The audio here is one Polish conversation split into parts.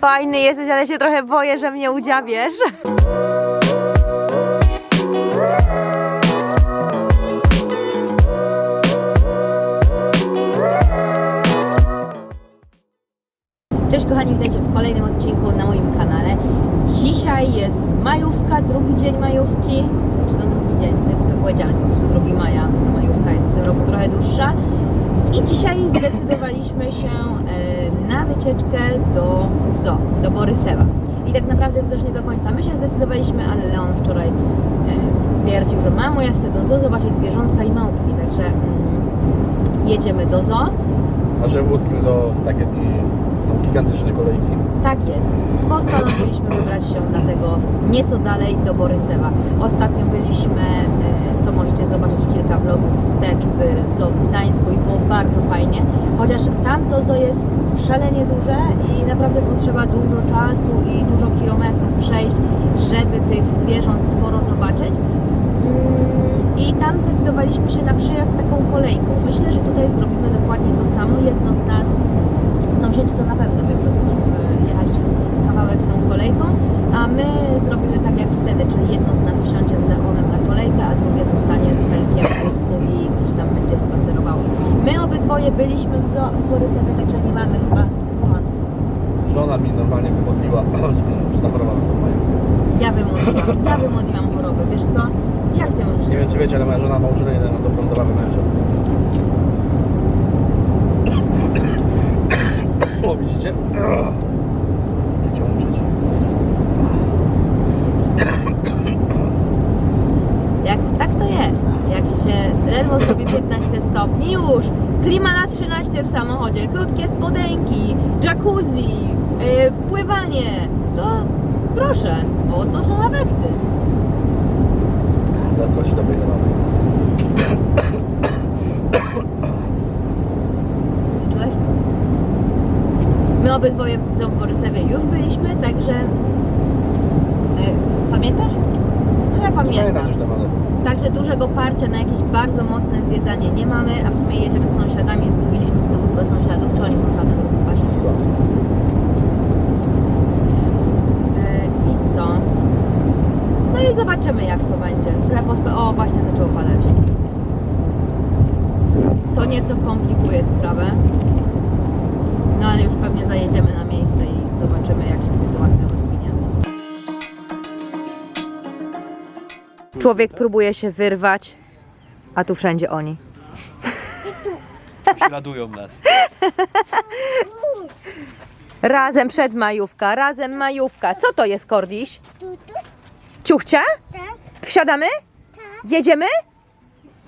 Fajny jesteś, ale się trochę boję, że mnie udziabiesz. Cześć kochani, witajcie w kolejnym odcinku na moim kanale. Dzisiaj jest majówka, drugi dzień majówki. Czy no drugi dzień, tak powiedziałam, jest po prostu 2 maja. Majówka jest w tym roku trochę dłuższa. I dzisiaj zdecydowaliśmy się e, na wycieczkę do zoo, do Borysewa. I tak naprawdę to też nie do końca my się zdecydowaliśmy, ale Leon wczoraj e, stwierdził, że mamo, ja chcę do zoo zobaczyć zwierzątka i małpki, także mm, jedziemy do zoo. A że w łódzkim zoo w takie dni są gigantyczne kolejki. Tak jest. Postanowiliśmy wybrać się dlatego nieco dalej do Borysewa. Ostatnio byliśmy, e, co możecie zobaczyć kilka vlogów wstecz w zoo w Gdańsku i było bardzo fajnie. Chociaż tamto zoo jest szalenie duże i naprawdę potrzeba dużo czasu i dużo kilometrów przejść, żeby tych zwierząt sporo zobaczyć. Mm, I tam zdecydowaliśmy się na przyjazd taką kolejką. Myślę, że tutaj zrobimy dokładnie to samo. Jedno z nas Sąsiedzi to na pewno wiem, że chcą jechać kawałek tą kolejką, a my zrobimy tak jak wtedy, czyli jedno z nas wsiądzie z Leonem na kolejkę, a drugie zostanie z Helkiem w wózku i gdzieś tam będzie spacerowało. My obydwoje byliśmy w, zoo, w Borysowie, także nie mamy chyba, słucham, Żona mi normalnie wymodliła, żebym zachorowała na tą majówkę. ja wymodliłam, ja wymodliłam chorobę, wiesz co? Jak ty możesz Nie wiem czy wiecie, ale moja żona ma uczulenie na dobrą zabawę męża. O, widzicie? Chcecie umrzeć. Jak, tak to jest. Jak się ledwo zrobi 15 stopni, już klima na 13 w samochodzie, krótkie spodenki, jacuzzi, yy, pływanie, to proszę, bo to są efekty. Zazdrości dobrej zabawy. My obydwoje w Zoo w Borysewie już byliśmy, także yy, pamiętasz? No ja pamiętam. Także dużego parcia na jakieś bardzo mocne zwiedzanie nie mamy, a w sumie jedziemy z sąsiadami, zgubiliśmy z tyłu chyba sąsiadów, czy oni są tam na pasie. E, I co? No i zobaczymy jak to będzie. Trochę pospe... O, właśnie zaczęło padać. To nieco komplikuje sprawę. No ale już pewnie zajedziemy na miejsce i zobaczymy jak się sytuacja rozwinie. Człowiek próbuje się wyrwać, a tu wszędzie oni. Prześladują nas. Razem przed majówka, razem majówka. Co to jest, Kordiś? Ciuchcia? Tak. Wsiadamy? Jedziemy?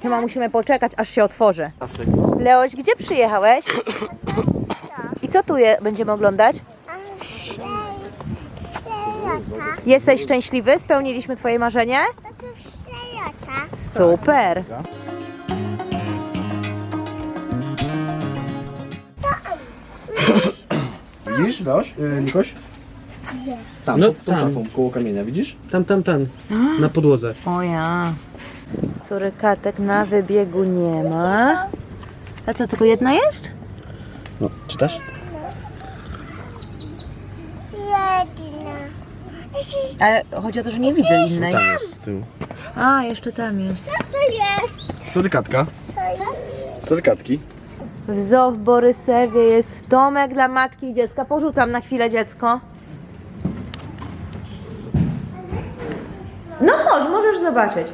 Chyba musimy poczekać, aż się otworzy. Leoś, gdzie przyjechałeś? Co tu je, będziemy oglądać? Jesteś szczęśliwy? Spełniliśmy Twoje marzenie? To przejota. Super. Widzisz, Leoś? Yy, Nikoś? Gdzie? Tam, No, no, tą tam. szafą, koło kamienia, widzisz? Tam, tam, tam. Na podłodze. O ja. Surykatek na wybiegu nie ma. A co, tylko jedna jest? No, czytasz? Jedna. Ale chodzi o to, że nie widzę innej. Tam jest z tyłu. A, jeszcze tam jest. Co to jest? Surykatka. Co? Surykatki. W zoo w Borysewie jest domek dla matki i dziecka. Porzucam na chwilę dziecko. No chodź, możesz zobaczyć.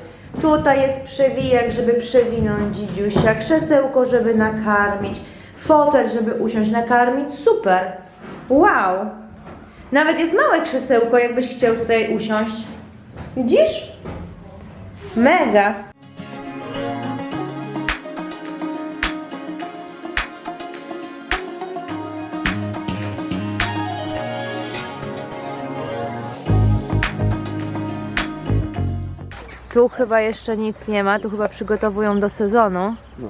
Tutaj jest przewijak, żeby przewinąć dzidziusia, krzesełko, żeby nakarmić, fotel, żeby usiąść, nakarmić. Super! Wow! Nawet jest małe krzesełko, jakbyś chciał tutaj usiąść. Widzisz? Mega! Tu chyba jeszcze nic nie ma, tu chyba przygotowują do sezonu, No.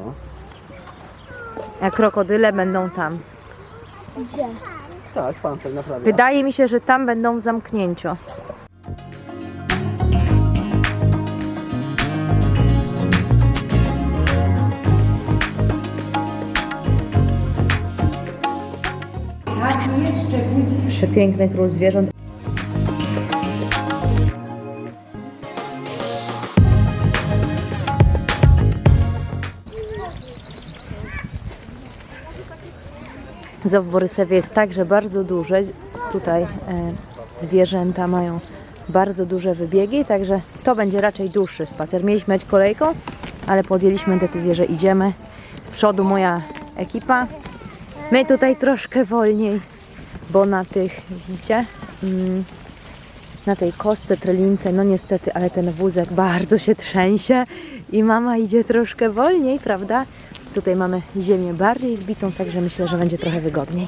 a krokodyle będą tam. Gdzie? Tak, tak naprawdę. Wydaje mi się, że tam będą w zamknięciu. Jeszcze budzi Przepiękny król zwierząt. Zoo w Borysewie jest także bardzo duże. Tutaj e, zwierzęta mają bardzo duże wybiegi, także to będzie raczej dłuższy spacer. Mieliśmy jechać kolejką, ale podjęliśmy decyzję, że idziemy. Z przodu moja ekipa. My tutaj troszkę wolniej, bo na tych, widzicie, mm, na tej kostce, trelince, no niestety, ale ten wózek bardzo się trzęsie i mama idzie troszkę wolniej, prawda? Tutaj mamy ziemię bardziej zbitą, także myślę, że będzie trochę wygodniej.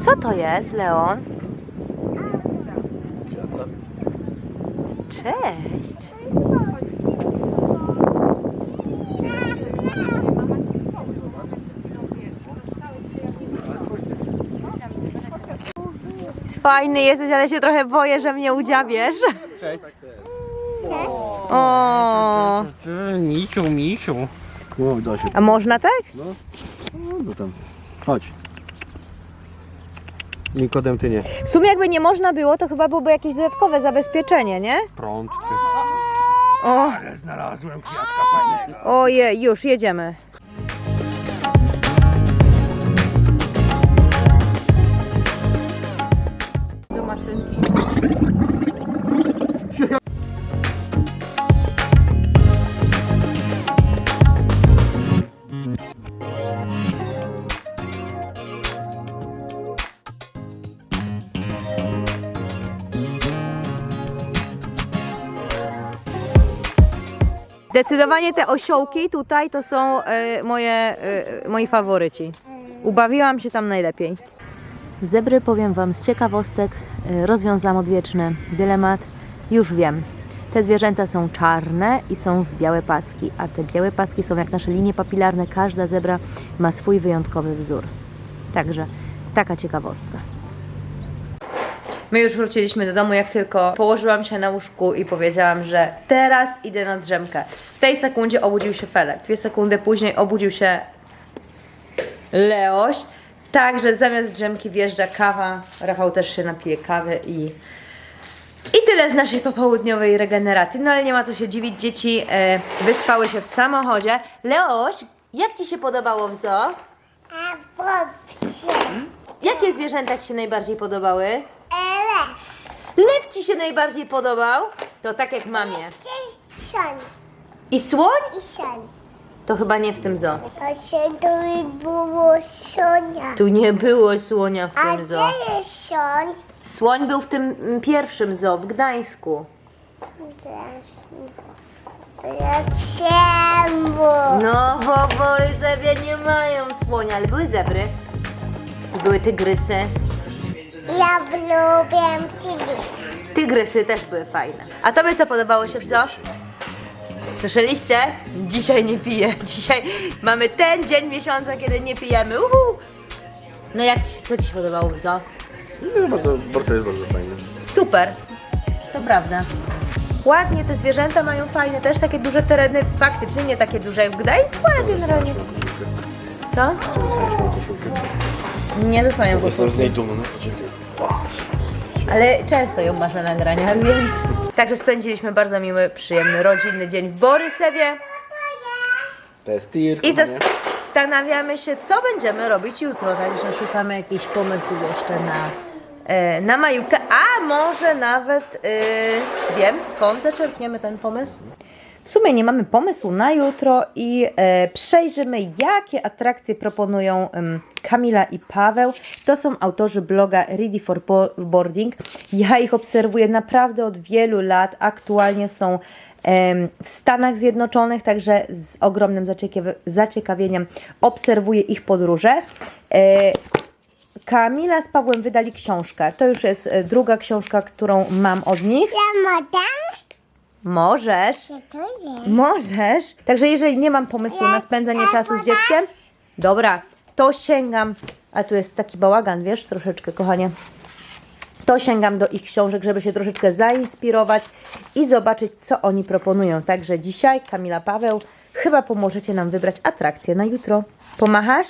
Co to jest, Leon? Cześć! Fajny jesteś, ale się trochę boję, że mnie udziabiesz. Cześć. O, Misiu, misiu. No, da się. a można tak? No, no tam. Chodź. Nikodem ty nie. W sumie jakby nie można było, to chyba byłoby jakieś dodatkowe zabezpieczenie, nie? Prąd. O, Ale znalazłem kwiatka fajnego. ojej, już jedziemy. Zdecydowanie te osiołki tutaj to są e, moje, e, moi faworyci. Ubawiłam się tam najlepiej. Zebry powiem Wam z ciekawostek, e, rozwiązałam odwieczny dylemat. Już wiem, te zwierzęta są czarne i są w białe paski, a te białe paski są jak nasze linie papilarne. Każda zebra ma swój wyjątkowy wzór. Także taka ciekawostka. My już wróciliśmy do domu, jak tylko położyłam się na łóżku i powiedziałam, że teraz idę na drzemkę. W tej sekundzie obudził się Felek. Dwie sekundy później obudził się Leoś. Także zamiast drzemki wjeżdża kawa. Rafał też się napije kawy i i tyle z naszej popołudniowej regeneracji. No ale nie ma co się dziwić, dzieci e, wyspały się w samochodzie. Leoś, jak Ci się podobało w zoo? A popsie. Jakie zwierzęta Ci się najbardziej podobały? Lew Ci się najbardziej podobał? To tak jak mamie. I słoń? I son. To chyba nie w tym zoo. A się to by było sonia. Tu nie było słonia w A tym zoo. gdzie jest son? Słoń był w tym mm, pierwszym zoo w Gdańsku. Ja czemu? No, bo w Borysewie nie mają słonia, ale były zebry. I były tygrysy. Ja lubię tygrys. Tygrysy też były fajne. A tobie co podobało się w zoo? Słyszeliście? Dzisiaj nie piję. Dzisiaj mamy ten dzień miesiąca, kiedy nie pijemy. Uhu. No jak ci, co ci się podobało w zoo? No, bardzo, bardzo jest bardzo fajny. Super. To prawda. Ładnie te zwierzęta mają fajne, też takie duże tereny, faktycznie nie takie duże jak w Gdańsku, ale generalnie. Co? Chcę wysłać moją koszulkę. Nie zasłaniam Jestem z niej dumny. Poczekaj. Ale często ją masz na nagraniach, więc... Także spędziliśmy bardzo miły, przyjemny, rodzinny dzień w Borysewie To jest tir. i zastanawiamy się, co będziemy robić jutro, także szukamy jakichś pomysłów jeszcze na, e, na majówkę, a może nawet e, wiem skąd zaczerpniemy ten pomysł. W sumie nie mamy pomysłu na jutro i e, przejrzymy, jakie atrakcje proponują Kamila i Paweł. To są autorzy bloga Ready for Bo- Boarding. Ja ich obserwuję naprawdę od wielu lat. Aktualnie są w Stanach Zjednoczonych, także z ogromnym zaciekaw- zaciekawieniem obserwuję ich podróże. E, Kamila z Pawłem wydali książkę. To już jest e, druga książka, którą mam od nich. Ja modam? Możesz. Możesz. Także jeżeli nie mam pomysłu na spędzanie czasu z dzieckiem, dobra, to sięgam. A tu jest taki bałagan, wiesz, troszeczkę, kochanie. To sięgam do ich książek, żeby się troszeczkę zainspirować i zobaczyć, co oni proponują. Także dzisiaj, Kamila Paweł, chyba pomożecie nam wybrać atrakcję na jutro. Pomachasz?